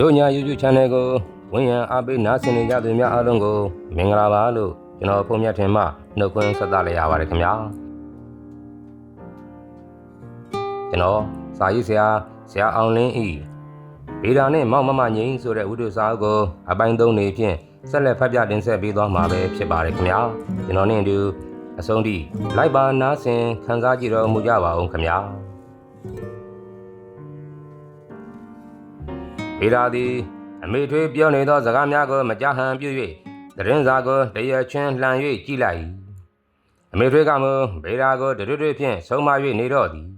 တို့ညာ YouTube Channel ကိုဝင်ရန်အားပေးနားဆင်နေကြသူများအားလုံးကိုမင်္ဂလာပါလို့ကျွန်တော်ဖုန်းမြတ်ထင်မှနှုတ်ခွန်းဆက်သလိုက်ရပါတယ်ခင်ဗျာကျွန်တော်စာရေးဆရာဆရာအောင်လင်းဤဗေဒာနဲ့မောက်မမငိမ့်ဆိုတဲ့ဝိတုစာအုပ်ကိုအပိုင်းသုံးနေဖြင့်ဆက်လက်ဖတ်ပြတင်ဆက်ပေးသွားမှာပဲဖြစ်ပါတယ်ခင်ဗျာကျွန်တော်နဲ့အတူအဆုံးထိလိုက်ပါနားဆင်ခန်းစားကြည့်တော်မူကြပါအောင်ခင်ဗျာ ဗေဒာသည်အမေထွေးပြောနေသောစကားများကိုမကြဟန်ပြု၍သတင်းစာကိုတရချင်းလှန်၍ကြည့်လိုက်၏အမေထွေးကမူဗေဒာကိုတရွတ်ရွတ်ဖြင့်ဆုံးမ၍နေတော့သည်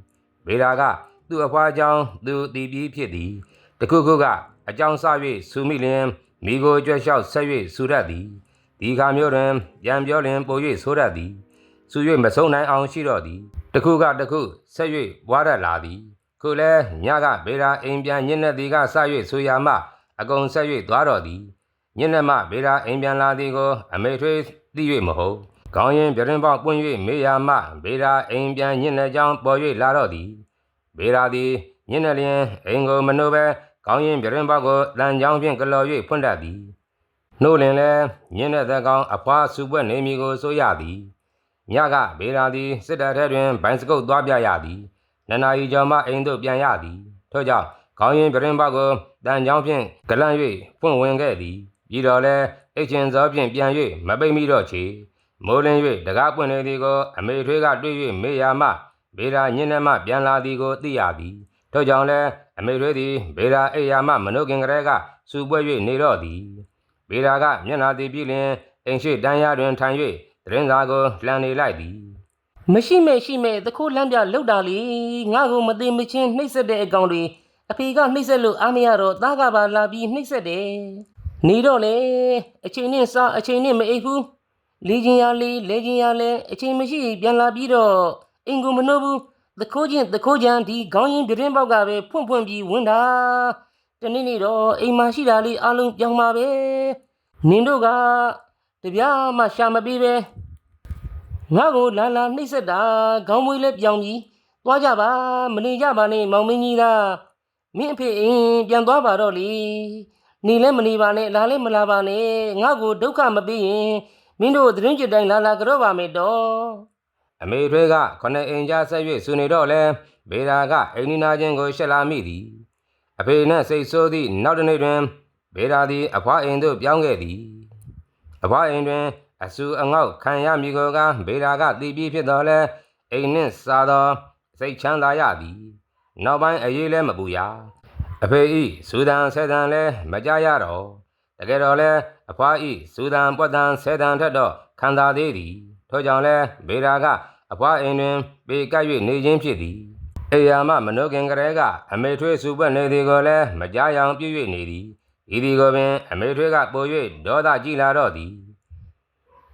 ဗေဒာကသူ့အဖွားကြောင့်သူတည်ပြီးဖြစ်သည်တခုခုကအကြောင်းဆ၍စူမိလျင်မိကိုကြွက်လျှောက်ဆက်၍စူရတ်သည်ဒီခါမျိုးတွင်ပြန်ပြောလျင်ပို၍ဆိုရတ်သည်စူ၍မဆုံးနိုင်အောင်ရှိတော့သည်တခုကတခုဆက်၍ဘွားရတ်လာသည် ခုလဲညကဗေဒာအိမ်ပြန်ညစ်နေသည်ကဆ၍ဆိုရမှအကုန်ဆက်၍သွားတော်သည်ညစ်နေမှဗေဒာအိမ်ပြန်လာသည်ကိုအမေထွေးသိ၍မဟုတ်ခေါင်းရင်ပြရင်ပေါက်ပွင့်၍မေးရမှဗေဒာအိမ်ပြန်ညစ်နေကြောင်းပေါ်၍လာတော့သည်ဗေဒာသည်ညစ်နေလျင်အိမ်ကိုမနှုတ်ပဲခေါင်းရင်ပြရင်ပေါက်ကိုတန်ကြောင်းဖြင့်ကလော်၍ဖွင့်တတ်သည်နှုတ်လင်လဲညစ်နေတဲ့ကောင်အဖွားစုပွက်နေမည်ကိုဆိုရသည်ညကဗေဒာသည်စစ်တပ်ထဲတွင်ဘိုင်စကုတ်သွားပြရသည် နန္နာရီကျော်မှအိမ်သို့ပြန်ရသည်ထို့ကြောင့်ခေါင်းရင်ပြရင်ပေါက်ကိုတန်ချောင်းဖြင့်ကလန့်၍ဖွင့်ဝင်ခဲ့သည်ပြီးတော့လဲအိတ်ချင်စောဖြင့်ပြန်၍မပိတ်မိတော့ချေမိုးလင်း၍တကားပွင့်နေသည်ကိုအမေထွေးကတွေ့၍မေးရမှဗေဒာညင်းနှမပြန်လာသည်ကိုသိရသည်ထို့ကြောင့်လဲအမေထွေးသည်ဗေဒာအိယာမမနုခင်ကလေးကစူပွဲ၍နေတော့သည်ဗေဒာကမျက်နာသည်ပြီးလျင်အိမ်ရှိတန်းရတွင်ထိုင်၍တရင်စာကိုလှန်နေလိုက်သည် မရှိမဲ့ရှိမဲ့တခိုးလမ်းပြလောက်တာလေငါ့ကိုမသိမချင်းနှိပ်စက်တဲ့အကောင်တွေအဖေကနှိပ်စက်လို့အားမရတော့သားကပါလာပြီးနှိပ်စက်တယ်နေတော့လေအချိန်နဲ့စားအချိန်နဲ့မအိပ်ဘူးလေချင်းရလေလေချင်းရလေအချိန်မရှိပြန်လာပြီးတော့အင်ကိုမနှုတ်ဘူးတခိုးချင်းတခိုးချမ်းဒီခေါင်းရင်ပြတင်းပေါက်ကပဲဖွင့်ဖွင့်ပြီးဝင်တာတနေ့နေ့တော့အိမ်မှာရှိတာလေးအလုံးပြောင်းပါပဲနင်တို့ကတပြားမှရှာမပေးပဲ ငါ့ကိုလာလာနှိပ်စက်တာခေါင်းမွေးလဲပြောင်းပြီးသွားကြပါမနေကြပါနဲ့မောင်မင်းကြီးလားမင်းအဖေအင်းပြန်သွားပါတော့လေနေလဲမနေပါနဲ့လာလဲမလာပါနဲ့ငါ့ကိုဒုက္ခမပေးရင်မင်းတို့သတင်းကြစ်တိုင်းလာလာကြော့ပါမယ်တော့အမေထွေးကခொနှစ်အိမ်ကြားဆက်၍ဆူနေတော့လဲဗေဒာကအိမ်နီနာချင်းကိုရှက်လာမိသည်အဖေနှင့်စိတ်ဆိုးသည့်နောက်တစ်နေ့တွင်ဗေဒာသည်အဖွားအိမ်သို့ပြောင်းခဲ့သည်အဖွားအိမ်တွင် အဆူအငေါက်ခံရမည်ကိုကဗေဒာကသိပြီးဖြစ်တော်လဲအိမ်နှင့်စားသောစိတ်ချမ်းသာရသည်နောက်ပိုင်းအေးလဲမပူရအဖေဤစူဒန်ဆဲတန်လဲမကြရတော့တကယ်တော့လဲအဖွားဤစူဒန်ပွက်တန်ဆဲတန်ထက်တော့ခံသာသေးသည်ထို့ကြောင့်လဲဗေဒာကအဖွားအိမ်တွင်ပေကပ်၍နေခြင်းဖြစ်သည်အေယာမမနုခင်ကလေးကအမေထွေးစုပွက်နေသည်ကိုလည်းမကြားရန်ပြု၍နေသည်ဤသည်ကိုပင်အမေထွေးကပို၍ဒေါသကြည်လာတော့သည်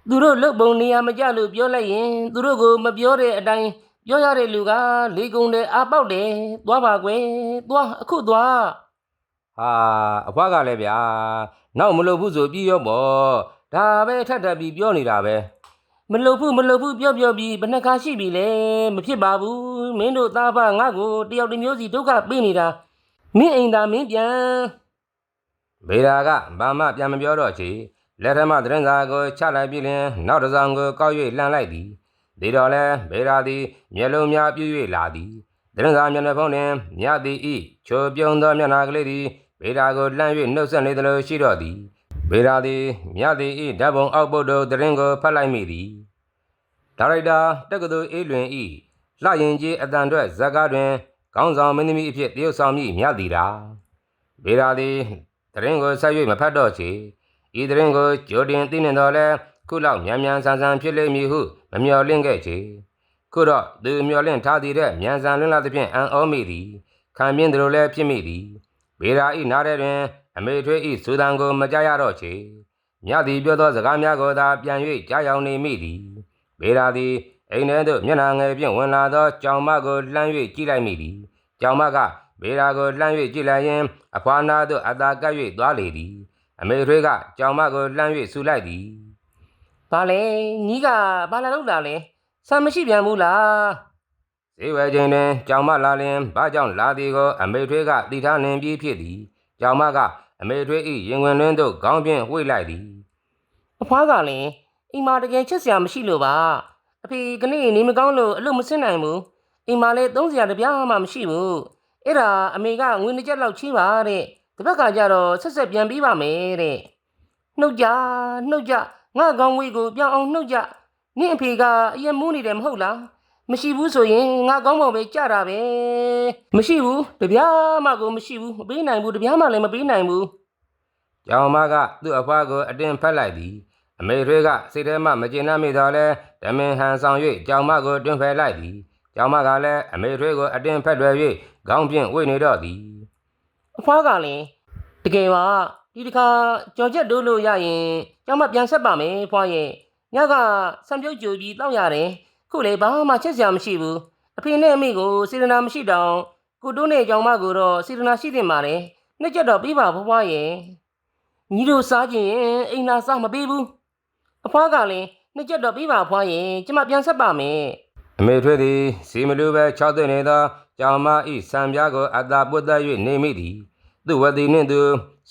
သူတို့လုတ်ပုံနေရာမကြလို့ပြောလိုက်ရင်သူတို့ကိုမပြောတဲ့အတိုင်းပြောရတဲ့လူကလေကုံတယ်အာပေါက်တယ်သွားပါကွယ်သွားအခုသွားဟာအဖွားကလည်းဗျာနောက်မလုပ်ဘူးဆိုပြီးရောပေါ့ဒါပဲထပ်ထပ်ပြီးပြောနေတာပဲမလုတ်ဘူးမလုတ်ဘူးပြောပြောပြီးဘယ်နှခါရှိပြီလဲမဖြစ်ပါဘူးမင်းတို့သားဖငါ့ကိုတယောက်တစ်မျိုးစီဒုက္ခပေးနေတာမင်းအိမ်သာမင်းပြန်ဗေဒာကဘာမှပြန်မပြောတော့ချေ လက်ထမသတင်းစာကိုချလိုက်ပြီးလျင်နောက်တစ်စောင်ကိုကောက်၍လှန်လိုက်သည်ဒီတော့လဲဗေဒာသည်မျက်လုံးများပြည့်၍လာသည်သတင်းစာမျက်နှာဖုံးတွင်မြသည်ဤချိုပြုံးသောမျက်နှာကလေးသည်ဗေဒာကိုလှမ်း၍နှုတ်ဆက်နေသလိုရှိတော့သည်ဗေဒာသည်မြသည်ဤဓာတ်ပုံအောက်ပုတ်တို့သတင်းကိုဖတ်လိုက်မိသည်ဒါရိုက်တာတက္ကသိုလ်အေးလွင်ဤလှရင်ကြီးအတန်အတွက်ဇက်ကားတွင်ခေါင်းဆောင်မင်းသမီးအဖြစ်တရုတ်ဆောင်မိမြသည်တာဗေဒာသည်သတင်းကိုဆက်၍မဖတ်တော့ချေ ဤသတင်းကိုကြိုတင်သိနေတော့လဲခုလောက်မြန်မြန်ဆန်ဆန်ဖြစ်လိမ့်မည်ဟုမမျှော်လင့်ခဲ့ချေခုတော့သူမျှော်လင့်ထားသည်တဲ့မြန်ဆန်လွန်းလာသဖြင့်အံ့ဩမိသည်ခံပြင်းသူတို့လည်းဖြစ်မိသည်ဗေရာဤနားထဲတွင် အမေထွေးဤစူဒန်ကိုမကြရတော့ချေမြသည်ပြောသောစကားများကိုသာပြန်၍ကြားရောက်နေမိသည်ဗေရာသည်အိမ်ထဲသို့မျက်နှာငယ်ဖြင့်ဝင်လာသောကြောင်မကိုလှမ်း၍ကြည့်လိုက်မိသည်ကြောင်မကဗေရာကိုလှမ်း၍ကြည့်လိုက်ရင်အဖွာနာသို့အသာကပ်၍သွားလေသည် အမေထွေးကကြောင်မကိုလှမ်း၍ဆူလိုက်သည်ဘာလဲညီးကဘာလာလို့လာလဲဆံမရှိပြန်ဘူးလားဈေးဝယ်ချိန်တွင်ကြောင်မလာလျင်ဘာကြောင့်လာသည်ကိုအမေထွေးကသိထားနှင်ပြီးဖြစ်သည်ကြောင်မကအမေထွေးဤရင်ဝင်တွင်းသို့ခေါင်းဖြင့်ဝှေ့လိုက်သည်အဖွားကလည်းအိမ်မှာတကယ်ချစ်စရာမရှိလို့ပါအဖေကနေ့နေမကောင်းလို့အလုပ်မဆင်းနိုင်ဘူးအိမ်မှာလည်းသုံးစရာတစ်ပြားမှမရှိဘူးအဲ့ဒါအမေကငွေနှစ်ကျပ်လောက်ချီးပါတဲ့ တစ်ဘက်ကကြတော့ဆက်ဆက်ပြန်ပြီးပါမယ်တဲ့နှုတ်ကြနှုတ်ကြငါကောင်းဝေးကိုပြောင်းအောင်နှုတ်ကြနင့်အဖေကအရင်မူးနေတယ်မဟုတ်လားမရှိဘူးဆိုရင်ငါကောင်းပုံပဲကြတာပဲမရှိဘူးတပြားမှကိုမရှိဘူးမပေးနိုင်ဘူးတပြားမှလည်းမပေးနိုင်ဘူးကြောင်မကသူ့အဖွားကိုအတင်းဖက်လိုက်သည်အမေထွေးကစိတ်ထဲမှမကျေနပ်မိတော့လဲဓမင်ဟန်ဆောင်၍ကြောင်မကိုတွင်ဖယ်လိုက်သည်ကြောင်မကလည်းအမေထွေးကိုအတင်းဖက်လွယ်၍ခေါင်းဖြင့်ဝှေ့နေတော့သည် အဖွားကလည်းတကယ်ပါဒီတစ်ခါကြော်ချက်တိုးလို့ရရင်ကျောင်းမပြန်ဆက်ပါမယ်ဖွားရဲ့ညကဆံပြုတ်ကြိုပြီးတောက်ရတယ်ခုလေဘာမှချက်စရာမရှိဘူးအဖေနဲ့အမေကိုစေတနာမရှိတောင်ကိုတိုးနဲ့ကျောင်းမကိုတော့စေတနာရှိတင်ပါတယ်နှစ်ချက်တော့ပြီးပါဖွားရဲ့ညီတို့စားကြရင်အိမ်သာစားမပေးဘူးအဖွားကလည်းနှစ်ချက်တော့ပြီးပါဖွားရဲ့ကျမပြန်ဆက်ပါမယ်အမေထွေးသည်စီမလူပဲ၆သိနေသော ကြောင်မဤစံပြားကိုအသာပွတ်သက်၍နေမိသည်သူဝတိနှင့်သူ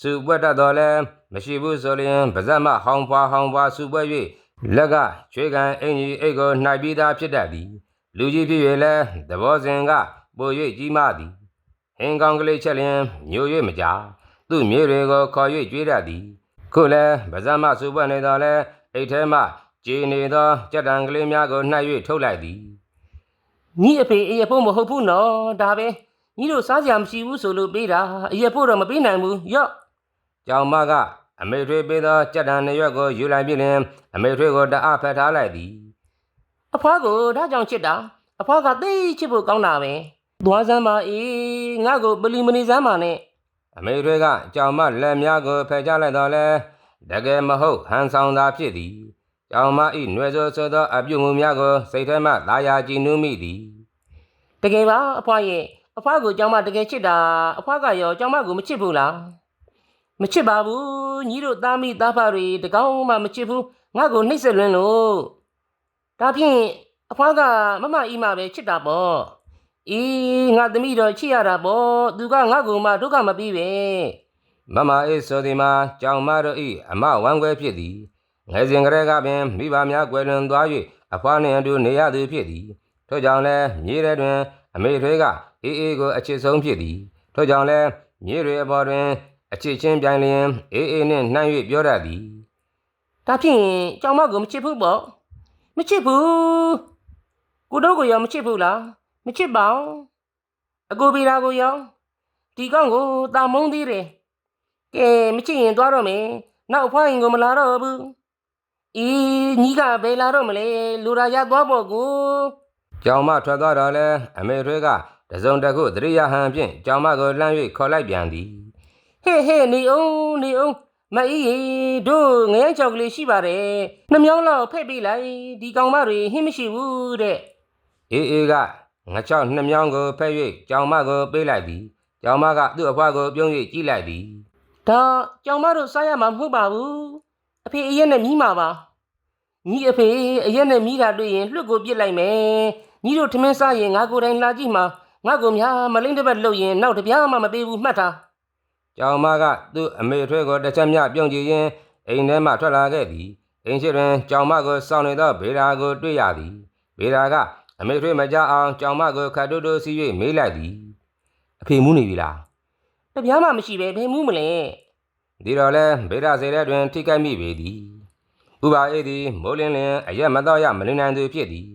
စုပွက်တတ်တော်လဲမရှိဘူးဆိုလျင်ပါဇက်မဟောင်းဖွာဟောင်းဖွာစုပွက်၍လက်ကချွေးကန်အင်ကြီးအိတ်ကိုနှိုက်ပြီးသားဖြစ်တတ်သည်လူကြီးဖြစ်၍လဲသဘောစဉ်ကပို၍ကြီးမားသည်ဟင်ကောင်ကလေးချက်လျင်မျိုး၍မကြာသူ့မြေတွေကိုခေါ်၍ကျွေးတတ်သည်ခုလဲပါဇက်မစုပွက်နေတော်လဲအိတ်ထဲမှကြည်နေသောကြက်တံကလေးများကိုနှိုက်၍ထုတ်လိုက်သည် ညီအဖေအရက်ဖို့မဟုတ်ဘူးနော်ဒါပဲညီတို့စားစရာမရှိဘူးဆိုလို့ပေးတာအရက်ဖို့တော့မပေးနိုင်ဘူးရော့ကြောင်မကအမေထွေးပေးသောကြက်တံနှစ်ရွက်ကိုယူလိုက်ပြီးလင်အမေထွေးကိုတအားဖက်ထားလိုက်သည်အဖွားကိုဒါကြောင့်ချစ်တာအဖွားကသိချစ်ဖို့ကောင်းတာပဲသွားစမ်းပါအေးငါ့ကိုပလီမနေစမ်းပါနဲ့အမေထွေးကကြောင်မလက်များကိုဖယ်ချလိုက်တော့လဲတကယ်မဟုတ်ဟန်ဆောင်သာဖြစ်သည် ကြောင်မဤຫນွယ်ဆိုဆိုသောအပြုမူများကိုစိတ်ထဲမှသာယာကြည်နူးမိသည်တကယ်ပါအဖွားရဲ့အဖွားကိုကျောင်းမတကယ်ချစ်တာအဖွားကရောကျောင်းမကိုမချစ်ဘူးလားမချစ်ပါဘူးညီတို့သားမိသားဖတွေတကောင်းမှမချစ်ဘူးငါ့ကိုနှိပ်စက်လွန်းလို့ဒါဖြင့်အဖွားကမမအီမပဲချစ်တာပေါ့အေးငါသမီးတော့ချစ်ရတာပေါ့သူကငါ့ကိုမှဒုက္ခမပြီးပဲမမအေးဆိုသည်မှာကြောင်မတို့ဤအမဝမ်းခွဲဖြစ်သည် ငယ်စဉ်ကလေးကပင်မိဘများကွယ်လွန်သွား၍အဖွားနှင့်အတူနေရသူဖြစ်သည်ထို့ကြောင့်လည်းမြေထဲတွင် အမေထွေးကအေးအေးကိုအချစ်ဆုံးဖြစ်သည်ထို့ကြောင့်လည်းမြေတွေအပေါ်တွင်အချစ်ချင်းပြိုင်လျင်အေးအေးနှင့်နှံ့၍ပြောတတ်သည်ဒါဖြင့်ကျောင်းမကိုမချစ်ဘူးပေါ့မချစ်ဘူးကိုတို့ကိုရောမချစ်ဘူးလားမချစ်ပါဘူးအကိုဗီလာကိုရောဒီကောင်ကိုတာမုန်းသေးတယ်ကဲမချစ်ရင်သွားတော့မယ်နောက်အဖွားရင်ကိုမလာတော့ဘူး အေးညီကဘယ်လာတော့မလဲလူရာရသွားပေါ့ကိုကြောင်မထွက်သွားတော့လဲအမေထွေးကတစုံတစ်ခုသတိယဟန်ဖြင့်ကြောင်မကိုလှမ်း၍ခေါ်လိုက်ပြန်သည်ဟဲ့ဟဲ့နေအောင်နေအောင်မအေးရေတို့ငရမ်းချောက်ကလေးရှိပါတယ်နှမြောင်းလောက်ဖက်ပေးလိုက်ဒီကောင်မတွေဟင်းမရှိဘူးတဲ့အေးအေးကငါချောက်နှစ်မြောင်းကိုဖဲ့၍ကြောင်မကိုပေးလိုက်သည်ကြောင်မကသူ့အဖွားကိုပြုံး၍ကြည့်လိုက်သည်ဒါကြောင်မတို့စားရမှာမဟုတ်ပါဘူး အဖေအရက်နဲ့မြည်မှာပါညီအဖေအရက်နဲ့မြည်တာတွေ့ရင်လွတ်ကိုပြစ်လိုက်မယ်ညီတို့ထမင်းစားရင်ငါကိုယ်တိုင်လာကြည့်မှာငါကိုများမလိမ့်တစ်ပတ်လှုပ်ရင်နောက်တစ်ပြားမှမပေးဘူးမှတ်ထားကြောင်မကသူ့အမေထွေးကိုတစ်ချက်မျှပြုံးကြည့်ရင်းအိမ်ထဲမှထွက်လာခဲ့သည်အိမ်ရှိတွင်ကြောင်မကိုစောင့်နေသောဗေဒါကိုတွေ့ရသည်ဗေဒါကအမေထွေးမကြအောင်ကြောင်မကိုခတ်တူးတူးစီး၍မေးလိုက်သည်အဖေမူးနေပြီလားတစ်ပြားမှမရှိပဲဘယ်မှုမလဲ ဒီတော့လဲဗေဒစေတဲ့တွင် ထိခိုက်မိပေသည်ဥပါအေးသည်မိုးလင်းလင်အရက်မတော့ရမနေနိုင်သူဖြစ်သည်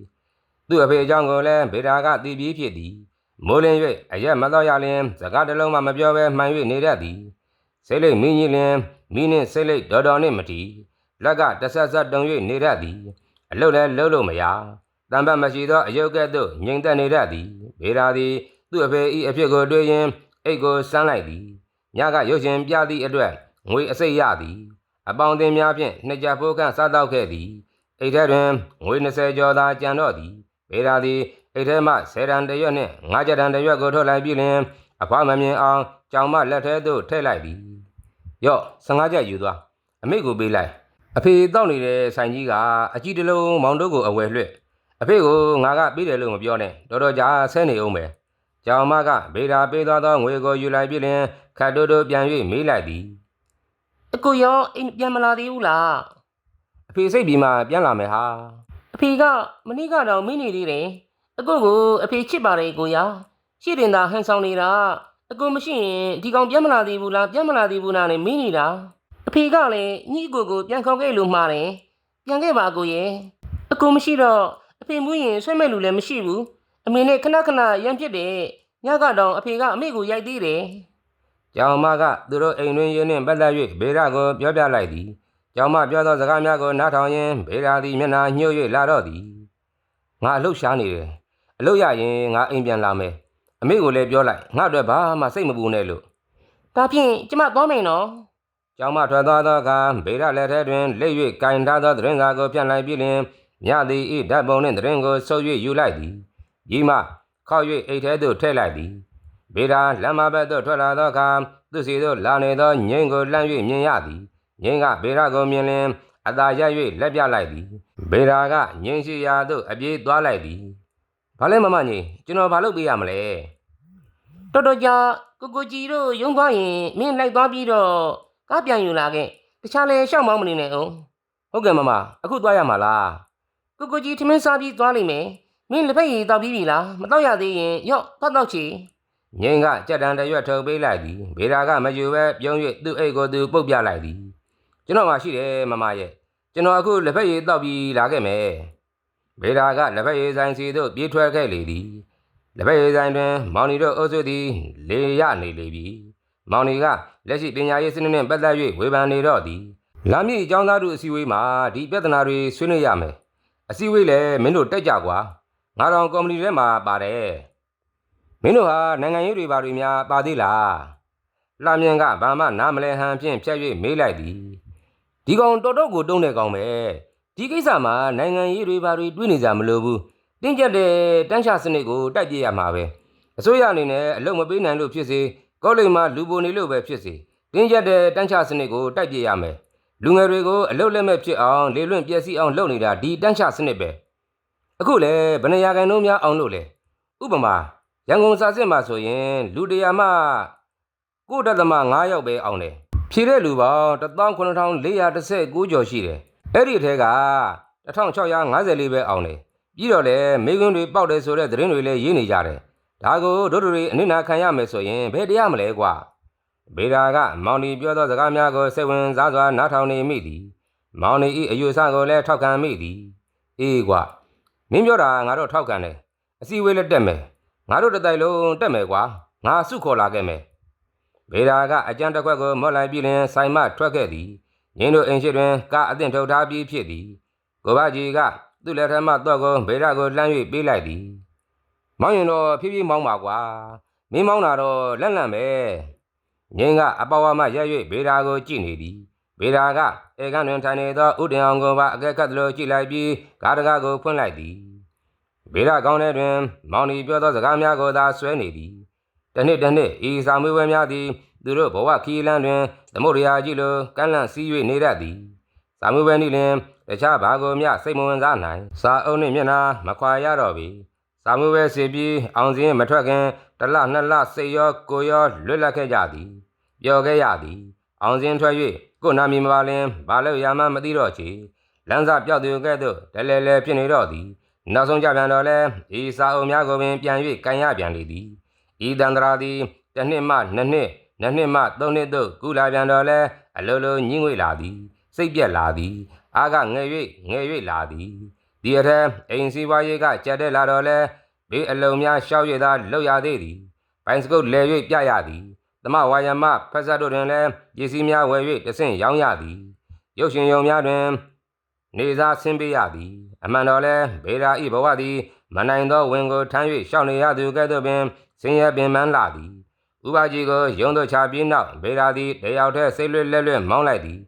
သူ့အဖေအကြောင်းကိုလည်းဗေဒာကသိပြီးဖြစ်သည်မိုးလင်း၍အရက်မတော့ရလင်စကားတစ်လုံးမှမပြောဘဲမှန်၍နေတတ်သည်စိတ်လိတ်မင်းကြီးလင်မိနှင့်စိတ်လိတ်တော်တော်နှင့်မတီလက်ကတဆက်ဆက်တုံ၍နေတတ်သည်အလုတ်လည်းလှုပ်လို့မရတံပတ်မရှိသောအယုတ်ကဲ့သို့ငြိမ်သက်နေတတ်သည်ဗေဒာသည်သူ့အဖေ၏အဖြစ်ကိုတွေ့ရင်အိတ်ကိုစမ်းလိုက်သည်ညကရုပ်ရှင်ပြသည့်အတွက် ငွေအစိတ်ရသည် အပေါင်းအသင်းများဖြင့်နှစ်ကြဖိုးခန့်စားတော့ခဲ့သည်အိတ်ထဲတွင်ငွေ20ကျော်သာကျန်တော့သည်ဗေဒာသည်အိတ်ထဲမှ10တန်တစ်ရွက်နှင့်9ကြက်တန်တစ်ရွက်ကိုထုတ်လိုက်ပြီးလျှင်အဖွားမမြင်အောင်ကြောင်မလက်ထဲသို့ထည့်လိုက်သည်ယော့15ကြက်ယူသွားအမေကိုပေးလိုက်အဖေတောက်နေတဲ့ဆိုင်ကြီးကအကြီးတစ်လုံးမောင်တို့ကိုအဝယ်လွှဲ့အဖေကိုငါကပေးတယ်လို့မပြောနဲ့တော်တော်ကြာဆဲနေအောင်ပဲကြောင်မကဗေဒာပေးသွားသောငွေကိုယူလိုက်ပြီးလျှင်ခတ်တိုးတိုးပြန်၍မေးလိုက်သည် အကိုရောအိမ်ပြန်မလာသေးဘူးလားအဖေစိတ်ပြီးမှပြန်လာမယ်ဟာအဖေကမနေ့ကတော့မင်းနေသေးတယ်အကိုကိုအဖေချစ်ပါတယ်ကိုရရှိတင်သာဟန်ဆောင်နေတာအကိုမရှိရင်ဒီကောင်ပြန်မလာသေးဘူးလားပြန်မလာသေးဘူးလားနဲ့မင်းနေတာအဖေကလည်းညီအကိုကိုပြန်ခေါ်ခဲ့လို့မှားတယ်ပြန်ခဲ့ပါအကိုရဲ့အကိုမရှိတော့အဖေမူးရင်ဆွဲမဲ့လူလည်းမရှိဘူးအမေနဲ့ခဏခဏရမ်းဖြစ်တယ်ညကတော့အဖေကအမေကိုရိုက်သေးတယ် ကြောင်မကသူတို့အိမ်တွင်ရင်းနှင့်ပတ်သက်၍ဗေဒာကိုပြောပြလိုက်သည်ကြောင်မပြောသောစကားများကိုနားထောင်ရင်းဗေဒာသည်မျက်နှာညှို့၍လာတော့သည်ငါအလုတ်ရှားနေတယ်အလုတ်ရရင်ငါအိမ်ပြန်လာမယ်အမေကိုလည်းပြောလိုက်ငါအတွက်ဘာမှစိတ်မပူနဲ့လို့ဒါဖြင့်ကျမသွားမယ်နော်ကျောင်းမထွက်သွားသောအခါဗေဒလက်ထဲတွင်လက်၍ကင်ထားသောသတင်းစာကိုပြန်လိုက်ပြီးလျှင်မြသည်ဤဓာတ်ပုံနှင့်သတင်းကိုဆုပ်၍ယူလိုက်သည်ကြီးမခောက်၍အိတ်ထဲသို့ထည့်လိုက်သည် ဗေဒလမ်းမဘက်သို့ထွက်လာသောအခါသူစီသို့လာနေသောငိမ့်ကိုလှမ်း၍မြင်ရသည်ငိမ့်ကဗေဒကိုမြင်လျှင်အသာရ၍လက်ပြလိုက်သည်ဗေဒကငိမ့်ရှိရာသို့အပြေးသွားလိုက်သည်ဘာလဲမမကြီးကျွန်တော်ဘာလုပ်ပေးရမလဲတော်တော်ကြာကိုကိုကြီးတို့ရုံသွားရင်မင်းလိုက်သွားပြီးတော့ကားပြန်ယူလာခဲ့တခြားလဲရှောက်မောင်းမနေနဲ့အောင်ဟုတ်ကဲ့မမအခုသွားရမှာလားကိုကိုကြီးထမင်းစားပြီးသွားလိမ့်မယ်မင်းလက်ဖက်ရည်တောက်ပြီးပြီလားမတော့ရသေးရင်ရော့တော့တော့ချီ ငိမ့်ကကြက်တံတရွက်ထုတ်ပေးလိုက်သည်ဗေဒာကမယူပဲပြုံး၍သူ့အိတ်ကိုသူပုတ်ပြလိုက်သည်ကျွန်တော်မှရှိတယ်မမရဲ့ကျွန်တော်အခုလက်ဖက်ရည်တောက်ပြီးလာခဲ့မယ်ဗေဒာကလက်ဖက်ရည်ဆိုင်စီသို့ပြေးထွက်ခဲ့လေသည်လက်ဖက်ရည်ဆိုင်တွင်မောင်နီတို့အုပ်စုသည်လေရနေလေပြီမောင်နီကလက်ရှိပညာရေးစနစ်နှင့်ပတ်သက်၍ဝေဖန်နေတော့သည်လာမည့်အကြောင်းသားတို့အစည်းအဝေးမှာဒီပြဿနာတွေဆွေးနွေးရမယ်အစည်းအဝေးလည်းမင်းတို့တက်ကြကွာငါတော်ကော်မတီထဲမှာပါတယ် မင်းတို့ဟာနိုင်ငံရေးတွေဘာတွေများပါသေးလားလှမြင့်ကဘာမှနားမလဲဟန်ဖြင့်ဖြတ်၍မေးလိုက်သည်ဒီကောင်တော်တော့ကိုတုံးတဲ့ကောင်ပဲဒီကိစ္စမှာနိုင်ငံရေးတွေဘာတွေတွေးနေကြမလို့ဘူးတင်းကျပ်တဲ့တန်းချစနစ်ကိုတိုက်ပြရမှာပဲအစိုးရအနေနဲ့အလုပ်မပေးနိုင်လို့ဖြစ်စေကောလိပ်မှာလူပိုနေလို့ပဲဖြစ်စေတင်းကျပ်တဲ့တန်းချစနစ်ကိုတိုက်ပြရမယ်လူငယ်တွေကိုအလုပ်လက်မဲ့ဖြစ်အောင်လေလွင့်ပြည့်စည်အောင်လုပ်နေတာဒီတန်းချစနစ်ပဲအခုလေဗနေရာကန်တို့များအောင်လို့လေဥပမာ ရန်ကုန်စာစစ်မှာဆိုရင်လူတရာမှကိုတသမ9ယောက်ပဲအောင်တယ်ဖြည့်တဲ့လူပေါင်း19419ကျော်ရှိတယ်အဲ့ဒီအထက်က1654ပဲအောင်တယ်ပြီးတော့လေမိကွန်းတွေပေါက်တယ်ဆိုတဲ့သတင်းတွေလည်းရေးနေကြတယ်ဒါကိုတို့တို့တွေအနစ်နာခံရမယ်ဆိုရင်ဘယ်တရားမလဲကွာဘေဒါကမောင်နီပြောသောစကားများကိုစိတ်ဝင်စားစွာနားထောင်နေမိသည်မောင်နီဤအယူဆကိုလည်းထောက်ခံမိသည်အေးကွာမင်းပြောတာငါတို့ထောက်ခံတယ်အစည်းအဝေးလည်းတက်မယ် ငါတို့တစ်တိုက်လုံးတက်မယ်ကွာငါစုခေါ်လာခဲ့မယ်ဗေဒာကအကြံတစ်ခွက်ကိုမော့လိုက်ပြီးလင်ဆိုင်မထွက်ခဲ့သည်ငင်းတို့အိမ်ရှိတွင်ကအသင့်ထုတ်ထားပြီးဖြစ်သည်ကိုဘကြီးကသူ့လက်ထက်မှတော့ကိုဗေဒာကိုလှမ်း၍ပေးလိုက်သည်မောင်းရင်တော့ဖြည်းဖြည်းမောင်းပါကွာမင်းမောင်းတာတော့လက်လန့်ပဲငင်းကအပေါ်ဝါမှရက်၍ဗေဒာကိုကြည့်နေသည်ဗေဒာကအေကန်တွင်ထိုင်နေသောဥတင်အောင်ကိုပါအကဲခတ်သလိုကြည့်လိုက်ပြီးကားတကားကိုဖွင့်လိုက်သည် ဗေဒကောင်းတဲ့တွင်မောင်နီပြောသောစကားများကိုသာဆွဲနေသည်တနှစ်တနှစ်ဤစာမေးပွဲများသည်သူတို့ဘဝခီးလန်းတွင်သမုဒ္ဒရာကြီးလိုကန့်လန့်စည်း၍နေတတ်သည်စာမေးပွဲနည်းလင်တခြားဘာကိုမျှစိတ်မဝင်စားနိုင်စာအုပ်နှင့်မျက်နှာမခွာရတော့ပြီစာမေးပွဲစီပြီးအောင်စင်းမထွက်ခင်တစ်လနှစ်လစိတ်ရောကိုယ်ရောလွတ်လပ်ခဲ့ကြသည်ပျော်ခဲ့ရသည် အောင်စင်းထွက်၍ကိုယ်နာမည်မပါလင်ဘာလို့ရမှန်းမသိတော့ချေလမ်းစာပြောက်သူကဲ့သို့တလဲလဲဖြစ်နေတော့သည် နောက်ဆုံးကြပြန်တော့လဲဤစာအုပ်များကိုပင်ပြန်၍ကန်ရပြန်လေသည်ဤတန္တရာသည်တစ်နှစ်မှနှစ်နှစ်နှစ်နှစ်မှသုံးနှစ်သို့ကုလာပြန်တော့လဲအလိုလိုညှင်းငွေလာသည် စိတ်ပြက်လာသည်အာကငယ်၍ငယ်၍လာသည်ဒီအထက်အိမ်စီးပွားရေးကကြက်တဲ့လာတော့လဲဘေးအလုံးများရှောက်ရသာလောက်ရသေးသည်ပိုင်စကုတ်လဲ၍ပြရသည်သမဝါယမဖက်ဆက်တို့တွင်လည်းပစ္စည်းများဝယ်၍တဆင့်ရောင်းရသည်ရုပ်ရှင်ယုံများတွင် နေစားဆင်းပေးရသည်အမှန်တော်လဲဘေရာဤဘဝသည်မနိုင်သောဝင်ကိုထမ်း၍ရှောင်နေရသူကဲ့သို့ပင်ဆင်းရဲပင်ပန်းလာသည်ဥပကြီးကိုယုံတို့ချပြီးနောက်ဘေရာသည်တယောက်တည်းစိတ်လွတ်လက်လွတ်မောင်းလိုက်သည်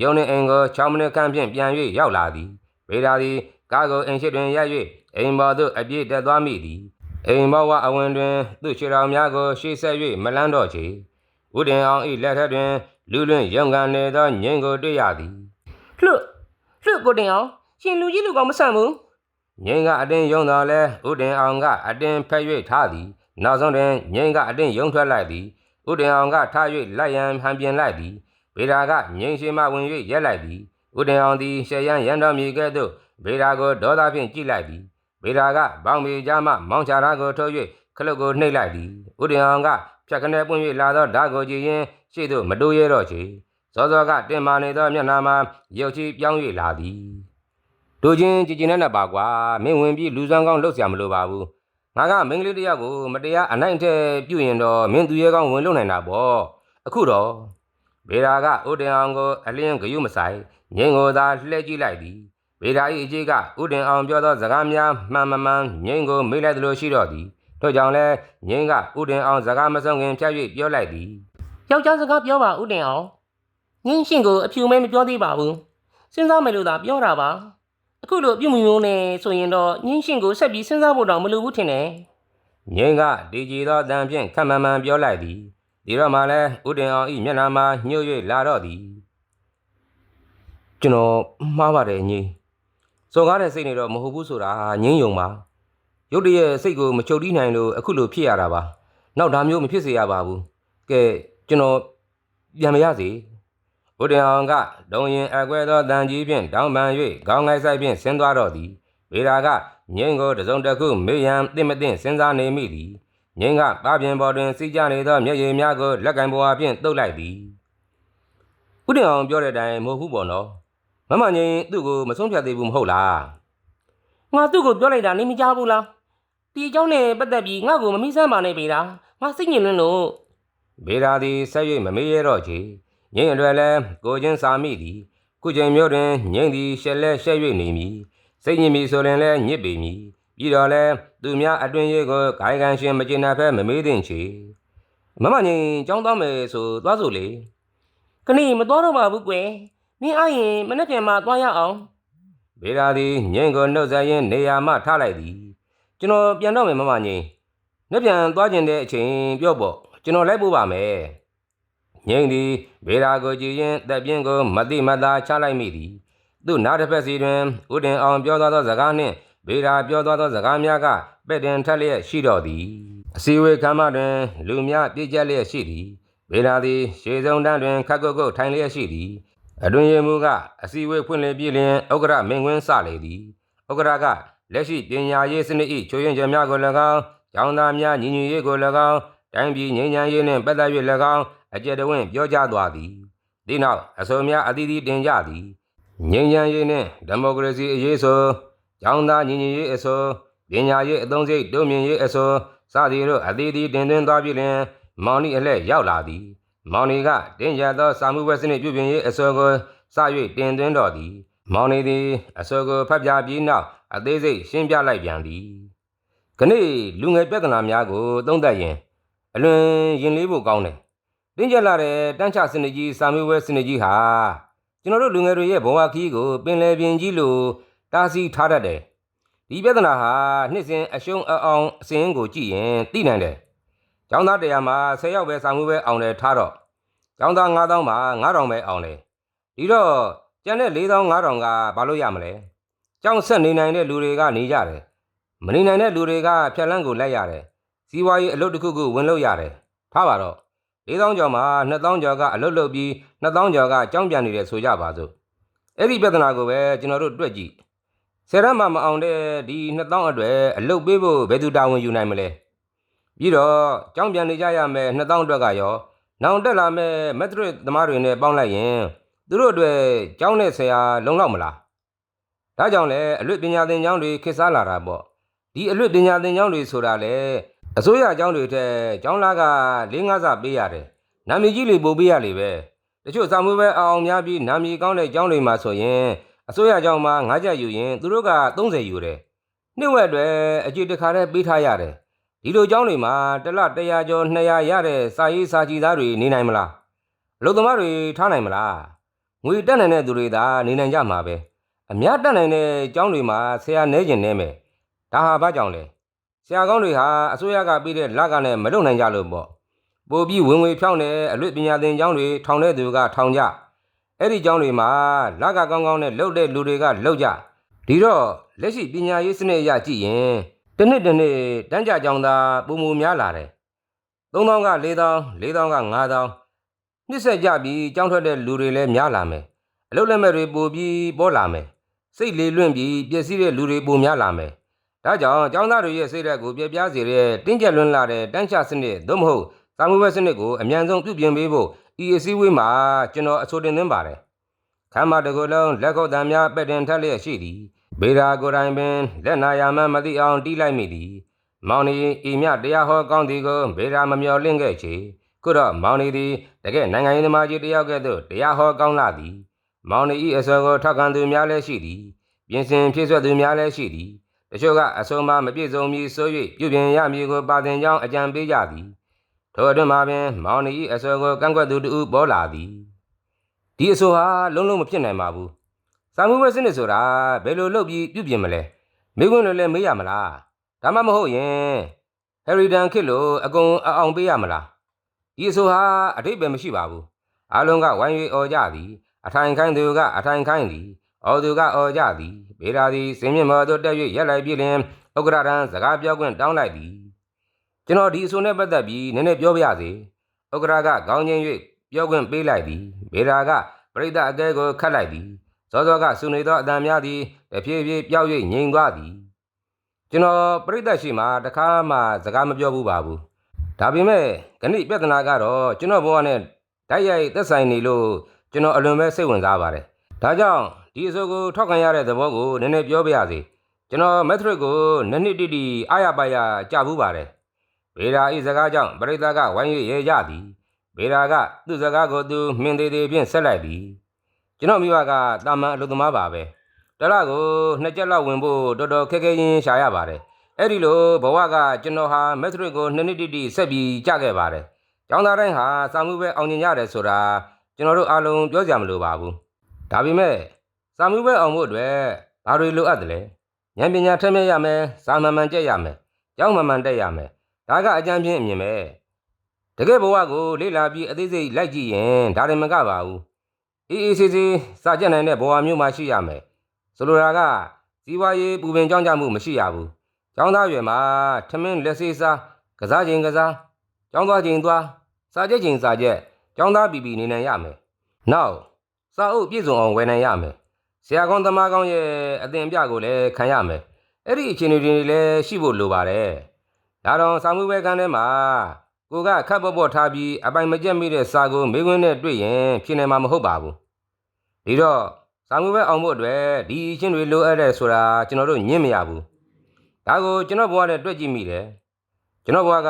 ယုံနှင့်အိမ်ကို6မိနစ်ခန့်ဖြင့်ပြန်၍ရောက်လာသည်ဘေရာသည်ကားကိုအိမ်ရှိတွင်ရပ်၍အိမ်ပေါ်သို့အပြည့်တက်သွားမိသည်အိမ်ဘောဝအဝင်တွင် သူ့ခြေတော်များကိုရှေ့ဆက်၍မလန်းတော့ချေဥဒင်အောင်ဤလက်ထက်တွင်လူလွင့်ရုံကန်နေသောငင်းကိုတွေ့ရသည်လှုပ်လှုပ် ကိုတင်အောင်ရှင်လူကြီးလူကောင်မဆန့်ဘူးငင်းကအတင်းယုံတော်လဲဥတင်အောင်ကအတင်းဖက်၍ထားသည်နောက်ဆုံးတွင်ငိမ့်ကအတင်းယုံထွက်လိုက်သည်ဥတင်အောင်ကထား၍လိုက်ရန်ဟန်ပြင်လိုက်သည်ဗေဒာကငိမ့်ရှိမှဝင်၍ရက်လိုက်သည်ဥတင်အောင်သည်ရှေရန်ရန်တော်မြည်ကဲ့သို့ဗေဒာကိုဒေါသဖြင့်ကြည့်လိုက်သည်ဗေဒာကဘောင်မီကြားမှမောင်းချတာကိုထုတ်၍ခလုတ်ကိုနှိပ်လိုက်သည်ဥတင်အောင်ကဖြတ်ခနဲပွင့်၍လာသောဓာတ်ကိုကြည့်ရင်ရှေ့သို့မတိုးရဲတော့ချေ စောစောကတင်မာနေသောမျက်နှာမှာရုပ်ချီပြောင်း၍လာသည် တို့ချင်းကြည်ကျင်နဲ့နဲ့ပါကွာမင်းဝင်ပြီးလူစွမ်းကောင်းလှုပ်เสียမလိုပါဘူးငါကမင်းကလေးတစ်ယောက်ကိုမတရားအနိုင်တဲ့ပြုတ်ရင်တော့မင်းသူရဲကောင်းဝင်လုံနိုင်တာပေါ့အခုတော့ဗေဒာကဥတင်အောင်ကိုအလင်းဂယုမဆိုင်ငင်းကိုသာလှဲကြည့်လိုက်သည်ဗေဒာ၏အကြီးကဥတင်အောင်ပြောသောစကားများမှန်မမှန်ငင်းကိုမေးလိုက်သလိုရှိတော့သည်တို့ကြောင့်လဲငင်းကဥတင်အောင်စကားမဆုံးခင်ဖြတ်၍ပြောလိုက်သည် ယောက်ျားစကားပြောပါဦးတင်အောင် ငင်းရှင်ကိုအဖြူမဲမပြောသေးပါဘူးစဉ်းစားမယ်လို့သာပြောတာပါအခုလိုပြုမှုမျိုးနဲ့ဆိုရင်တော့ငင်းရှင်ကိုဆက်ပြီးစဉ်းစားဖို့တော့မလိုဘူးထင်တယ်ငင်းကဒီကြည်သောအတန်ဖြင့်ခက်မှန်မှန်ပြောလိုက်သည်ဒီတော့မှလည်းဥတင်အောင်၏မျက်နှာမှာညှို့၍လာတော့သည်ကျွန်တော်မှားပါတယ်ညီစော်ကားတဲ့စိတ်နေတော့မဟုတ်ဘူးဆိုတာငင်းယုံပါရုတ်တရက်စိတ်ကိုမချုပ်တီးနိုင်လို့အခုလိုဖြစ်ရတာပါနောက်ဒါမျိုးမဖြစ်စေရပါဘူးကဲကျွန်တော်ပြန်မရစေ ဥတင်အောင်ကဒုံရင်အကွဲသောတန်ကြီးဖြင့်တောင်းပန်၍ခေါင်းငိုက်ဆိုင်ဖြင့်ဆင်းသွားတော့သည်ဗေဒာကငင်းကိုတစ်စုံတစ်ခုမေးရန်တင့်မတင့်စဉ်းစားနေမိသည်ငင်းကပါပြင်ပေါ်တွင်စီးကြနေသောမျက်ရည်များကိုလက်ကင်ပေါ်အဖြင့်တုပ်လိုက်သည်ဥတင်အောင်ပြောတဲ့အတိုင်းမဟုတ်ဘူးပေါ့နော်မမငင်းသူ့ကိုမဆုံးဖြတ်သေးဘူးမဟုတ်လားငါသူ့ကိုပြောလိုက်တာနေမကြဘူးလားဒီအကြောင်းနဲ့ပတ်သက်ပြီးငါ့ကိုမမိစမ်းပါနဲ့ပေတာငါစိတ်ညစ်လွန်းလို့ဘေရာသည်ဆက်၍မမေးရတော့ချေ ငင်းအတွက်လည်းကိုချင်းစာမိသည်ခုချိန်မျိုးတွင်ငင်းသည်ရှက်လဲရှက်၍နေမည်စိတ်ညစ်မီဆိုရင်လည်းညစ်ပေမည်ပြီးတော့လည်းသူများအတွင်ရေးကိုဂိုင်းကန်ရှင်မကျင်နာဖဲမမေးသင့်ချေမမငင်းကြောင်းသွားမယ်ဆိုသွားစို့လေခဏမတော်တော့ပါဘူးကွယ်မင်းအားရင်မနေ့ပြန်မှသွားရအောင်ဗေဒာသည်ငင်းကိုနှုတ်ဆက်ရင်းနေရာမှထားလိုက်သည်ကျွန်တော်ပြန်တော့မယ်မမငင်းနှစ်ပြန်သွားကျင်တဲ့အချိန်ပြောပေါ့ကျွန်တော်လိုက်ပို့ပါမယ် ငင်းသည်ဗေဒာကိုကြည့်ရင်တပ်ပြင်းကိုမတိမတာချလိုက်မိသည်သူ့နားတစ်ဖက်စီတွင်ဥတင်အောင်ပြောသွားသောစကားနှင့်ဗေဒာပြောသွားသောစကားများကပဲ့တင်ထက်လျက်ရှိတော်သည်အစည်းအဝေးခမ်းမတွင် လူများပြည့်ကျက်လျက်ရှိသည်ဗေဒာသည်ရှေစုံတန်းတွင်ခက်ကုတ်ကုတ်ထိုင်လျက်ရှိသည်အတွင်ရမှုကအစည်းအဝေးဖွင့်လှစ်ပြီးလျင်ဥက္ကရမင်းကွင်းစလေသည်ဥက္ကရကလက်ရှိပညာရေးစနစ်၏ချိုးယွင်းချက်များကို၎င်းကျောင်းသားများညီညွတ်ရေးကို၎င်းတိုင်းပြည်ငြိမ်းချမ်းရေးနှင့်ပတ်သက်၍၎င်း အကြက်တဝင့်ပြောကြားသွားသည်ဒီနောက်အဆိုများအသီးသီးတင်ကြသည်ငြိမ်းချမ်းရေးနှင့်ဒီမိုကရေစီအရေးဆိုကျောင်းသားညီညွတ်ရေးအဆိုပညာရေးအသုံးစရိတ်တိုးမြင့်ရေးအဆိုစသည်တို့အသီးသီးတင်သွင်းသွားပြီးလျင်မောင်နီအလှည့်ရောက်လာသည် မောင်နေကတင်းကြပ်သောစာမှုဝဲစနစ်ပြုပြင်ရေးအစောကိုစ၍တင်သွင်းတော်သည် မောင်နေသည်အစောကိုဖတ်ပြပြီးနောက်အသေးစိတ်ရှင်းပြလိုက်ပြန်သည်ခဏိလူငယ်ပြဿနာများကိုသုံးသပ်ရင်အလွန်ရင်လေးဖို့ကောင်းတယ် တင်းကြပ်လာတဲ့တန်းချစနစ်ကြီးစာမှုဝဲစနစ်ကြီးဟာကျွန်တော်တို့လူငယ်တွေရဲ့ဘဝခီးကိုပင်လယ်ပြင်ကြီးလိုတားဆီးထားတတ်တယ်ဒီပြဿနာဟာနှစ်စဉ်အရှုံးအအောင်အစင်းကိုကြည့်ရင်သိနိုင်တယ်ကျောင်းသားတရားမှာ10ယောက်ပဲစာမှုပဲအောင်တယ်ထားတော့ကျောင်းသား9000မှာ9000ပဲအောင်တယ်ဒီတော့ကျန်တဲ့4000 5000ကဘာလို့ရမလဲကျောင်းဆက်နေနိုင်တဲ့လူတွေကနေကြတယ်မနေနိုင်တဲ့လူတွေကဖြက်လန်းကိုလိုက်ရတယ်စီးပွားရေးအလုပ်တစ်ခုခုဝင်လို့ရတယ်ထားပါတော့ 4000ကျော်မှာ2000ကျော်ကအလုပ်လုပ်ပြီး2000ကျော်ကကျောင်းပြန်နေတယ်ဆိုကြပါစို့အဲ့ဒီပြဿနာကိုပဲကျွန်တော်တို့တွက်ကြည့်ဆယ်ရမ်းမှမအောင်တဲ့ဒီ2000အတွက်အလုပ်ပေးဖို့ဘယ်သူတာဝန်ယူနိုင်မလဲပြီးတော့ကြောင်းပြန်နေကြရမယ်2000အတွက်ကရောနောင်တက်လာမဲ့မက်ထရစ်သမားတွေနဲ့ပေါင်းလိုက်ရင်သူတို့အတွက်ကျောင်းနဲ့ဆရာလုံလောက်မလားဒါကြောင့်လဲအလွတ်ပညာသင်ကျောင်းတွေခေတ်စားလာတာပေါ့ဒီအလွတ်ပညာသင်ကျောင်းတွေဆိုတာလေ အစိုးရအကြောင်းတွေထက်ကျောင်းလာက၄၅ဆပေးရတယ်။နာမည်ကြီးတွေပို့ပေးရလေပဲ။တချို့စာမွေးပဲအောင်များပြီးနာမည်ကောင်းတဲ့ကျောင်းတွေမှာဆိုရင်အစိုးရအကြောင်းမှာ၅ချက်ယူရင်သူတို့က30ယူတယ်။နှစ်ဝက်တွေအကြည့်တစ်ခါတည်းပေးထားရတယ်။ဒီလိုကျောင်းတွေမှာတစ်လ100ကျော်200ရတဲ့စာရေးစာကြည့်သားတွေနေနိုင်မလား။အလုပ်သမားတွေထားနိုင်မလား။ငွေတက်နိုင်တဲ့သူတွေသာနေနိုင်ကြမှာပဲ။အများတက်နိုင်တဲ့ကျောင်းတွေမှာဆရာနှဲကျင်နေမယ်။ဒါဟာဘာကြောင့်လဲ။ ဆရာကောင်းတွေဟာအစိုးရကပေးတဲ့လကနဲ့မလုပ်နိုင်ကြလို့ပေါ့ပိုပြီးဝင်ငွေဖြောင်းတဲ့အလွတ်ပညာသင်ကျောင်းတွေထောင်တဲ့သူကထောင်ကြအဲ့ဒီကျောင်းတွေမှာလကကောင်းကောင်းနဲ့လှုပ်တဲ့လူတွေကလှုပ်ကြဒီတော့လက်ရှိပညာရေးစနစ်အရကြည့်ရင်တစ်နှစ်တစ်နှစ်တန်းကြကျောင်းသားပုံမူများလာတယ်3000က4000 4000က5000နှစ်ဆက်ကြပြီးကြောင်းထွက်တဲ့လူတွေလည်းများလာမယ်အလုပ်လက်မဲ့တွေပိုပြီးပေါ်လာမယ်စိတ်လေလွင့်ပြီးပျက်စီးတဲ့လူတွေပိုများလာမယ် ဒါကြောင့်ကျောင်းသားတွေရဲ့စိတ်ဓာတ်ကိုပြပြစေတဲ့တင်းကျပ်လွန်းလာတဲ့တန်းချစနစ်သို့မဟုတ်စာမှုဘက်စနစ်ကိုအမြန်ဆုံးပြုပြင်ပေးဖို့ဤအစည်းအဝေးမှာကျွန်တော်အဆိုတင်သွင်းပါတယ်။ခမ်းမတစ်ခုလုံးလက်ခုပ်တံများပက်တင်ထက်လျက်ရှိသည်။ဗေဒာကိုယ်တိုင်ပင်လက်နာယာမှမသိအောင်တီးလိုက်မိသည်။မောင်နီဤမြတရားဟောကောင်းသည်ကိုဗေဒာမမျော်လင့်ခဲ့ချေ။ခုတော့မောင်နီသည်တကယ်နိုင်ငံရေးသမားကြီးတစ်ယောက်ကဲ့သို့တရားဟောကောင်းလာသည်။မောင်နီဤအစောကိုထောက်ခံသူများလည်းရှိသည်။ပြင်ဆင်ဖြည့်ဆွက်သူများလည်းရှိသည်။ တချို့ကအဆုံးမမပြည့်စုံမီဆို၍ပြုပြင်ရမည်ကိုပါတင်ကြောင်းအကြံပေးကြသည်။ထိုအတွင်းမှာပင်မောင်နီဤအစောကိုကန့်ကွက်သူတူပေါ်လာသည်။ဒီအဆိုဟာလုံးလုံးမဖြစ်နိုင်ပါဘူး။စာမှုပဲစနစ်ဆိုတာဘယ်လိုလုပ်ပြီးပြုပြင်မလဲ။မိခွန်းလိုလည်းမေးရမလား။ဒါမှမဟုတ်ရင်ဟယ်ရီဒန်ခစ်လိုအကုန်အအောင်ပေးရမလား။ဒီအဆိုဟာအတိတ်ပဲမရှိပါဘူး။အားလုံးကဝိုင်း၍អော်ကြသည်။အထိုင်ခိုင်းသူကအထိုင်ခိုင်းသည်။ အော်သူကអော်ကြသည်။ဗေဒာသည်စင်မြင့်မော်သို့တက်၍ရက်လိုက်ပြီလင်ဥက္ကရာတန်စကားပြောခွင့်တောင်းလိုက်သည်။ကျွန်တော်ဒီအဆိုနဲ့ပတ်သက်ပြီးနည်းနည်းပြောပြရစေ။ဥက္ကရာကခေါင်းချင်း၍ပြောခွင့်ပေးလိုက်သည်။ဗေဒာကပရိသတ်အကဲကိုခတ်လိုက်သည်။စောစောကဆုနေသောအတန်များသည်တဖြည်းဖြည်းပျောက်၍ငြိမ်သွားသည်။ကျွန်တော်ပရိသတ်ရှိမှတခါမှစကားမပြောဘူးပါဘူး။ဒါပေမဲ့ဂဏိပြဿနာကတော့ကျွန်တော်ဘဝနဲ့ဓာတ်ရိုက်သက်ဆိုင်နေလို့ကျွန်တော်အလွန်ပဲစိတ်ဝင်စားပါတယ်။ဒါကြောင့် ဒီအစိုးကိုထောက်ခံရတဲ့သဘောကိုနည်းနည်းပြောပြရစေ။ကျွန်တော်မက်ထရစ်ကိုနှစ်နှစ်တိတိအားရပါရကြဘူးပါတယ်။ဗေဒာဤစကားကြောင့်ပရိသတ်ကဝိုင်း၍ရေကြသည်။ဗေဒာကသူ့စကားကိုသူမှင်သေးသေးဖြင့်ဆက်လိုက်သည်။ကျွန်တော်မိဘကတာမန်အလုပ်သမားပါပဲ။တလားကိုနှစ်ချက်လောက်ဝင်ဖို့တော်တော်ခက်ခဲရင်းရှာရပါတယ်။အဲ့ဒီလိုဘဝကကျွန်တော်ဟာမက်ထရစ်ကိုနှစ်နှစ်တိတိဆက်ပြီးကြခဲ့ပါတယ်။ကျောင်းသားတိုင်းဟာစာမှုပဲအောင်မြင်ရတယ်ဆိုတာကျွန်တော်တို့အားလုံးပြောကြမလိုပါဘူး။ဒါပေမဲ့ စာမှုပဲအောင်ဖို့အတွက်ဘာတွေလိုအပ်တယ်လဲ။ဉာဏ်ပညာထက်မြက်ရမယ်၊စာမှန်မှန်ကြက်ရမယ်၊ကျောင်းမှန်မှန်တက်ရမယ်။ဒါကအကြံဖြင့်အမြင်ပဲ။တကယ်ဘဝကိုလေ့လာပြီးအသေးစိတ်လိုက်ကြည့်ရင်ဒါတွေမကပါဘူး။အေးအေးဆေးဆေးစာကြက်နိုင်တဲ့ဘဝမျိုးမှရှိရမယ်။ဆိုလိုတာကစီးပွားရေးပူပင်ကြောင်းကြမှုမရှိရဘူး။ကျောင်းသားရွယ်မှာထမင်းလက်စေးစားကစားချိန်ကစားကျောင်းသွားချိန်သွားစာကြက်ချိန်စာကြက်ကျောင်းသားပီပီနေနိုင်ရမယ်။နောက်စာအုပ်ပြည့်စုံအောင်ဝယ်နိုင်ရမယ်။ ဆရာကောင်းသမားကောင်းရဲ့အသင်ပြကိုလည်းခံရမယ်။အဲ့ဒီအခြေအနေတွေလည်းရှိဖို့လိုပါတယ်။ဒါတော့စာမှုပဲကန်းထဲမှာကိုကခတ်ပေါ့ပေါ့ထားပြီးအပိုင်မကျက်မိတဲ့စာကိုမေးခွန်းနဲ့တွေ့ရင်ဖြစ်နေမှာမဟုတ်ပါဘူး။ဒီတော့စာမှုပဲအောင်ဖို့အတွက်ဒီအချင်းတွေလိုအပ်တဲ့ဆိုတာကျွန်တော်တို့ညင့်မရဘူး။ဒါကိုကျွန်တော်ဘဝနဲ့တွေ့ကြည့်မိတယ်။ကျွန်တော်ဘဝက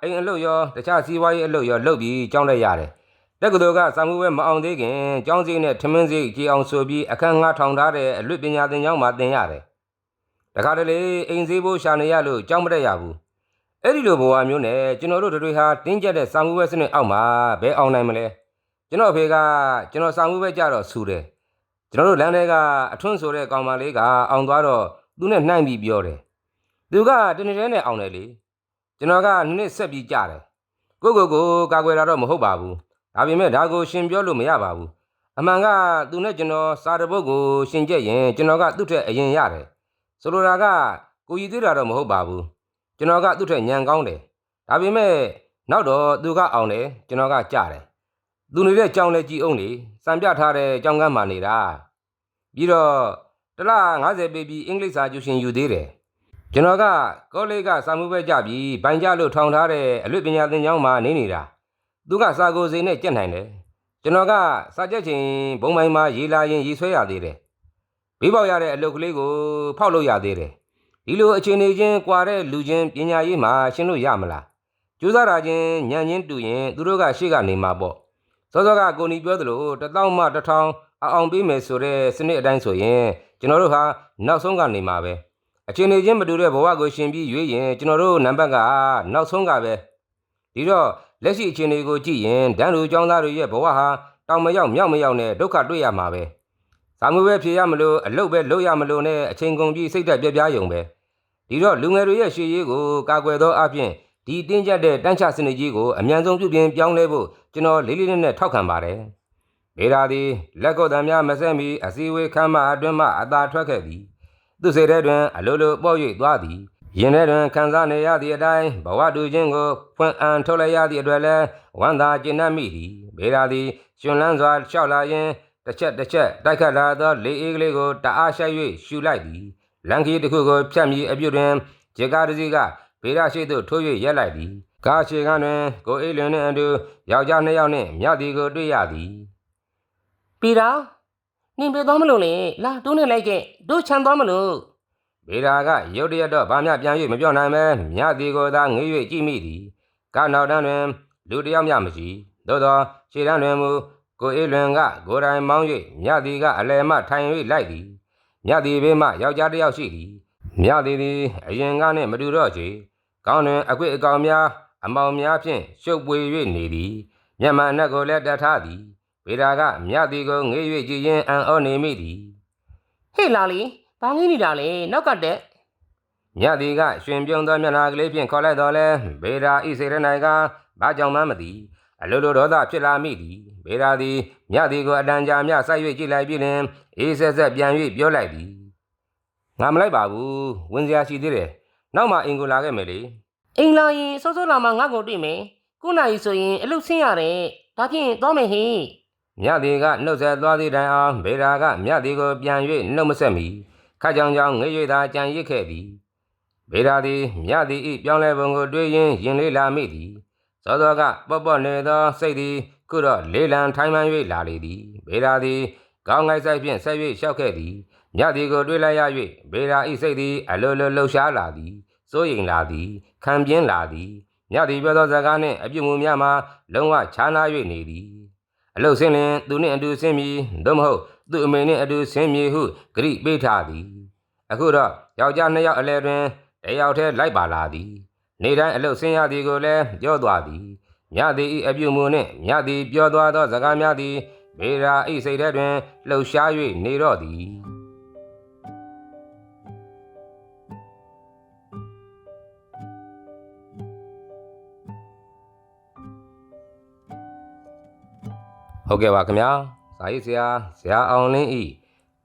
အိမ်အလုပ်ရောတခြားစီးပွားရေးအလုပ်ရောလုပ်ပြီးကြောင်းလိုက်ရတယ်။ တက္ကသိုလ်ကစာမှုပဲမအောင်သေးခင်ကျောင်းစည်းနဲ့ထမင်းစည်းကြေအောင်ဆိုပြီးအခန်းငှားထောင်ထားတဲ့အလွတ်ပညာသင်ကျောင်းမှာသင်ရတယ်။တခါတလေအိမ်စည်းဖို့ရှာနေရလို့ကျောင်းမတက်ရဘူး။အဲ့ဒီလိုဘဝမျိုးနဲ့ကျွန်တော်တို့တွေဟာတင်းကျပ်တဲ့စာမှုပဲစနစ်အောက်မှာဘယ်အောင်နိုင်မလဲ။ကျွန်တော်အဖေကကျွန်တော်စာမှုပဲကြတော့ဆူတယ်။ကျွန်တော်တို့လမ်းထဲကအထွန်းဆိုတဲ့ကောင်မလေးကအောင်သွားတော့သူနဲ့နှိုင်းပြီးပြောတယ်။သူကတနေ့တည်းနဲ့အောင်တယ်လေ။ကျွန်တော်ကနှစ်ဆက်ပြီးကြတယ်။ကိုကိုကိုကာကွယ်တာတော့မဟုတ်ပါဘူး။ ဒါပေမဲ့ဒါကိုရှင်ပြောလို့မရပါဘူး။အမှန်ကသူနဲ့ကျွန်တော်စာတပုတ်ကိုရှင်ကျက်ရင်ကျွန်တော်ကသူ့ထက်အရင်ရတယ်။ဆိုလိုတာကကိုကြီးသေးတာတော့မဟုတ်ပါဘူး။ကျွန်တော်ကသူ့ထက်ညံကောင်းတယ်။ဒါပေမဲ့နောက်တော့သူကအောင်တယ်ကျွန်တော်ကကြတယ်။သူနေတဲ့ကြောင်လဲကြည်အောင်လေစံပြထားတဲ့ကြောင်ကမ်းမှနေတာ။ပြီးတော့တစ်လ90ပေပြီးအင်္ဂလိပ်စာကျူရှင်ယူသေးတယ်။ကျွန်တော်ကကောလိပ်ကစာမှုပဲကြပြီးဘိုင်ကြလို့ထောင်ထားတဲ့အလွတ်ပညာသင်ကျောင်းမှာနေနေတာ။ သူကစာကိုစိန်နဲ့ကြက်နိုင်တယ်။ကျွန်တော်ကစာကြက်ချင်းဘုံမိုင်းမှာရေးလာရင်ရေးဆွဲရသေးတယ်။ဘေးပေါက်ရတဲ့အလုပ်ကလေးကိုဖောက်လို့ရသေးတယ်။ဒီလိုအခြေအနေချင်းကွာတဲ့လူချင်းပညာရေးမှာရှင်းလို့ရမလား။ကြိုးစားတာချင်းညံ့ချင်းတူရင်သူတို့ကရှေ့ကနေမှာပေါ့။စောစောကကိုနီပြောသလိုတစ်တောင်းမှတစ်ထောင်အအောင်ပေးမယ်ဆိုတဲ့စနစ်အတိုင်းဆိုရင်ကျွန်တော်တို့ဟာနောက်ဆုံးကနေမှာပဲ။အခြေအနေချင်းမတူတဲ့ဘဝကိုရှင်ပြီးရွေးရင်ကျွန်တော်တို့နံပါတ်ကနောက်ဆုံးကပဲ။ဒီတော့ လက်ရှိအခြေအနေကိုကြည့်ရင်ဒန်းလူចောင်းသားတွေရဲ့ဘဝဟာတောင်မရောက်မြောက်မရောက်နဲ့ဒုက္ခတွေ့ရမှာပဲ။ဇာမှုပဲဖြေရမလို့အလုတ်ပဲလုပ်ရမလို့နဲ့အချိန်ကုန်ပြီးစိတ်သက်ပြပြယုံပဲ။ဒီတော့လူငယ်တွေရဲ့ရှေ့ရေးကိုကာကွယ်သောအပြင်ဒီတင်းကျပ်တဲ့တန်းချစနစ်ကြီးကိုအမြန်ဆုံးပြုပြင်ပြောင်းလဲဖို့ကျွန်တော်လေးလေးနက်နက်ထောက်ခံပါတယ်။ဒေတာသည်လက်ကုပ်တံများမဆက်မီအစည်းအဝေးခမ်းမအတွင်းမှအသာထွက်ခဲ့သည်။သူ့စိတ်ထဲတွင်အလိုလိုပေါ့၍သွားသည်။ ရင်ထဲတွင်ခံစားနေရသည့်အတိုင်းဘဝတူခြင်းကိုဖွင့်အံထုတ်လိုက်ရသည့်အတွက်လည်းဝမ်းသာကျဉ်းနှံ့မိသည်ဘေရာသည်ရှင်လန်းစွာလျှောက်လာရင်းတစ်ချက်တစ်ချက်တိုက်ခတ်လာသောလေအေးကလေးကိုတအားရှိုက်၍ရှူလိုက်သည်လန်ကီတစ်ခုကိုဖြတ်မိအပြုတ်တွင်ဂျေကာတစ်စီးကဘေရာရှိသို့ထိုး၍ရက်လိုက်သည်ကားရှိကတွင်ကိုအေးလွင်နှင့်အတူယောက်ျားနှစ်ယောက်နှင့်မြတ်သည်ကိုတွေ့ရသည်ပီတာနင်ပြေသွားမလို့လေလာတိုးနေလိုက်ခဲ့တို့ချမ်းသွားမလို့ ဗေဒာကရုတ်တရက်တော့ဗာမျှပြန်၍မပြောနိုင်ပဲမြတ်သည်ကိုသာငေး၍ကြည့်မိသည်ကားနောက်တန်းတွင် လူတစ်ယောက်မျှမရှိသို့သောခြေတန်းတွင်မူကိုအေးလွင်ကကိုယ်တိုင်မောင်း၍မြတ်သည်ကအလယ်မှထိုင်၍လိုက်သည်မြတ်သည်ဘေးမှယောက်ျားတစ်ယောက်ရှိသည်မြတ်သည်သည်အရင်ကနှင့်မတူတော့ချေကောင်းတွင်အကွေ့အကောင်များအမောင်များဖြင့်ရှုပ်ပွေ၍နေသည်မျက်မှန်အနက်ကိုလည်းတတ်ထားသည်ဗေဒာကမြတ်သည်ကိုငေး၍ကြည့်ရင်းအံ့ဩနေမိသည်ဟေ့လာလေ ဘာငင်းနေတာလဲနောက်ကတက်မြတ်သည်ကရှင်ပြုံးသောမျက်နှာကလေးဖြင့်ခေါ်လိုက်တော်လဲဗေဒာဤစေရ၌ကဘာကြောင့်မှမသိအလိုလိုဒေါသဖြစ်လာမိသည်ဗေဒာသည်မြတ်သည်ကိုအတန်ကြာမြဆိုက်၍ကြည့်လိုက်ပြီးလင်အေးဆက်ဆက်ပြန်၍ပြောလိုက်သည်ငါမလိုက်ပါဘူးဝင်စရာရှိသေးတယ်နောက်မှအင်ကိုလာခဲ့မယ်လေအိမ်လာရင်စောစောလာမှငါ့ကိုတွေ့မယ်ခုနိုင်ရီဆိုရင်အလုတ်ဆင်းရတယ်ဒါဖြင့်သွားမယ်ဟေ့မြတ်သည်ကနှုတ်ဆက်သွားသည့်တိုင်အောင်ဗေဒာကမြတ်သည်ကိုပြန်၍နှုတ်မဆက်မီ ခတ်ကြောင်ကြောင်ငေး၍သာကြံရစ်ခဲ့သည်ဗေဒာသည်မြတ်သည်ဤပြောင်းလဲပုံကိုတွေးရင်းရင်လေးလာမိသည်စောစောကပော့ပော့နေသောစိတ်သည်ခုတော့လေးလံထိုင်းမှန်း၍လာလေသည်ဘေရာသည်ကောင်းငိုက်ဆိုင်ဖြင့်ဆက်၍လျှောက်ခဲ့သည်မြတ်သည်ကိုတွေးလိုက်ရ၍ဘေရာဤစိတ်သည်အလိုလိုလှုပ်ရှားလာသည်စိုးရိမ်လာသည်ခံပြင်းလာသည်မြတ်သည်ပြောသောစကားနှင့်အပြုအမူများမှာလုံးဝခြားနား၍နေသည်အလုတ်ဆင်းလင်သူနှင့်အတူဆင်းမည်သို့မဟုတ် သူ့အမေနှင့်အတူဆင်းမည်ဟုဂရိပေးထားသည်အခုတော့ယောက်ျားနှစ်ယောက်အလဲတွင်တယောက်တည်းလိုက်ပါလာသည် နေတိုင်းအလုတ်ဆင်းရသည်ကိုလည်းပြောသွားသည်မြသည်ဤအပြုမူနှင့်မြသည်ပြောသွားသောစကားများသည်ဘေရာဤစိတ်ထဲတွင်လှုပ်ရှား၍နေတော့သည်ဟုတ်ကဲ့ပါခင်ဗျာ စာရေးဆရာဆရာအောင်လင်းဤ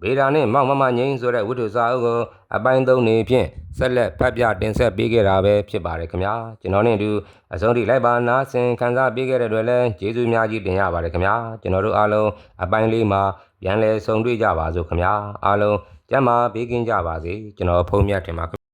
ဘေရာနှင့်မောက်မမငိမ့်ဆိုတဲ့ဝိထုစာအုပ်ကိုအပိုင်းသုံးနေဖြင့်ဆက်လက်ဖတ်ပြတင်ဆက်ပေးခဲ့တာပဲဖြစ်ပါတယ်ခင်ဗျာကျွန်တော်နဲ့အတူအဆုံးထိလိုက်ပါနာဆင်ခံစားပေးခဲ့တဲ့အတွက်လည်းကျေးဇူးများကြီးတင်ရပါတယ်ခင်ဗျာကျွန်တော်တို့အားလုံးအပိုင်းလေးမှာပြန်လည်ဆုံတွေ့ကြပါစို့ခင်ဗျာအားလုံးကျမ်းမာပေးကင်းကြပါစေကျွန်တော်ဖုန်းမြတ်တင်ပါ